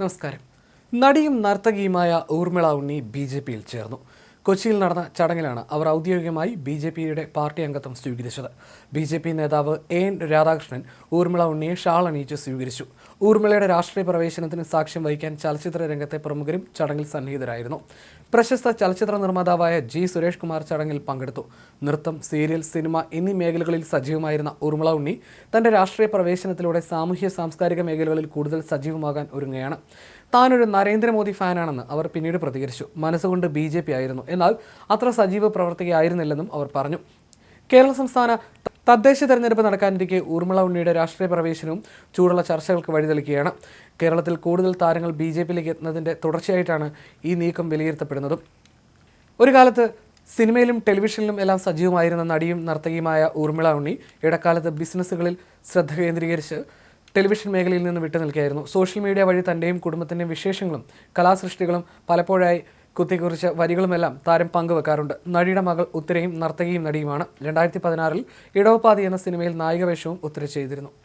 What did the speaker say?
നമസ്കാരം. നടിയും നർത്തകിയുമായ ഊർമിള ഉണ്ണി ബി ജെ പിയിൽ ചേർന്നു. കൊച്ചിയിൽ നടന്ന ചടങ്ങിലാണ് അവർ ഔദ്യോഗികമായി ബി ജെ പിയുടെ പാർട്ടി അംഗത്വം സ്വീകരിച്ചത്. ബി ജെ പി നേതാവ് എ എൻ രാധാകൃഷ്ണൻ ഊർമിള ഉണ്ണിയെ ഷാൾ അണിയിച്ച് സ്വീകരിച്ചു. ഊർമിളയുടെ രാഷ്ട്രീയ പ്രവേശനത്തിന് സാക്ഷ്യം വഹിക്കാൻ ചലച്ചിത്ര രംഗത്തെ പ്രമുഖരും ചടങ്ങിൽ സന്നിഹിതരായിരുന്നു. പ്രശസ്ത ചലച്ചിത്ര നിർമ്മാതാവായ ജി സുരേഷ് കുമാർ ചടങ്ങിൽ പങ്കെടുത്തു. നൃത്തം സീരിയൽ സിനിമ എന്നീ മേഖലകളിൽ സജീവമായിരുന്ന ഊർമിള ഉണ്ണി തന്റെ രാഷ്ട്രീയ പ്രവേശനത്തിലൂടെ സാമൂഹ്യ സാംസ്കാരിക മേഖലകളിൽ കൂടുതൽ സജീവമാകാൻ ഒരുങ്ങുകയാണ്. താനൊരു നരേന്ദ്രമോദി ഫാനാണെന്ന് അവർ പിന്നീട് പ്രതികരിച്ചു. മനസ്സുകൊണ്ട് ബി ജെ പി ആയിരുന്നു. എന്നാൽ അത്ര സജീവ പ്രവർത്തകയായിരുന്നില്ലെന്നും അവർ പറഞ്ഞു. കേരള സംസ്ഥാന തദ്ദേശ തെരഞ്ഞെടുപ്പ് നടക്കാനിരിക്കെ ഊർമിള ഉണ്ണിയുടെ രാഷ്ട്രീയ പ്രവേശനവും ചൂടുള്ള ചർച്ചകൾക്ക് വഴിതെളിക്കുകയാണ്. കേരളത്തിൽ കൂടുതൽ താരങ്ങൾ ബി ജെ പിയിലേക്ക് എത്തുന്നതിന്റെ തുടർച്ചയായിട്ടാണ് ഈ നീക്കം വിലയിരുത്തപ്പെടുന്നതും. ഒരു കാലത്ത് സിനിമയിലും ടെലിവിഷനിലും എല്ലാം സജീവമായിരുന്ന നടിയും നർത്തകിയുമായ ഊർമിള ഉണ്ണി ഇടക്കാലത്ത് ബിസിനസ്സുകളിൽ ശ്രദ്ധ കേന്ദ്രീകരിച്ച് ടെലിവിഷൻ മേഖലയിൽ നിന്ന് വിട്ടു നിൽക്കുകയായിരുന്നു. സോഷ്യൽ മീഡിയ വഴി തന്റെയും കുടുംബത്തിന്റെയും വിശേഷങ്ങളും കലാസൃഷ്ടികളും പലപ്പോഴായി കുത്തിക്കുറിച്ച വരികളുമെല്ലാം താരം പങ്കുവെക്കാറുണ്ട്. നടിയുടെ മകൾ ഉത്തരയും നർത്തകിയും നടിയുമാണ്. രണ്ടായിരത്തി പതിനാറിൽ ഇടവപ്പാതി എന്ന സിനിമയിൽ നായിക വേഷവും ഉത്തര ചെയ്തിരുന്നു.